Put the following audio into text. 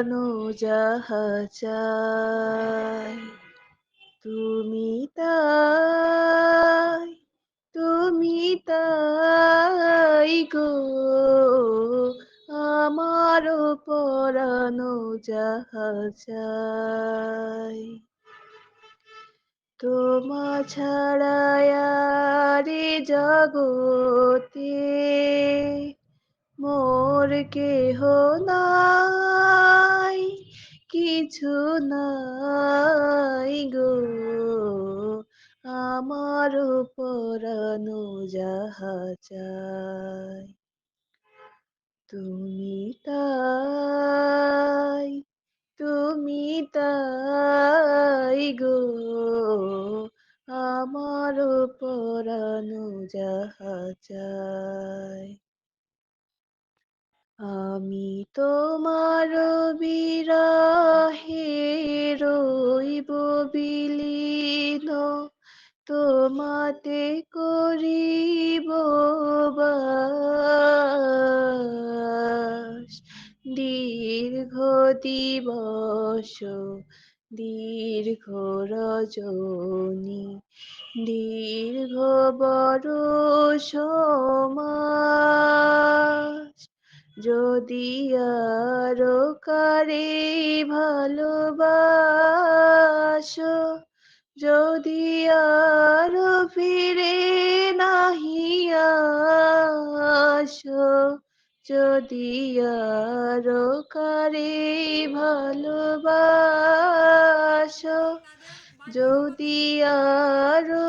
পরানো যাহা চাই, তুমি তাই তুমি তাই গো। আমারও পরানো যাহা তোমা ছাড়ায়ারে জগতে মোর কেহ নাই। কিছু নাই গো। আমার পরানো যাহা তুমি তাই তুমি তাই গো। আমার পরানো যাহা আমি তোমার বিলীন তোমাতে করিব দীর্ঘ দিবস দীর্ঘ রজনী দীর্ঘ বরষ মাস যদি আরও কারে ভালোবাসো যদি আর ফিরে নাহি আসো। যদি আরও কারে ভালোবাসো যদি আরও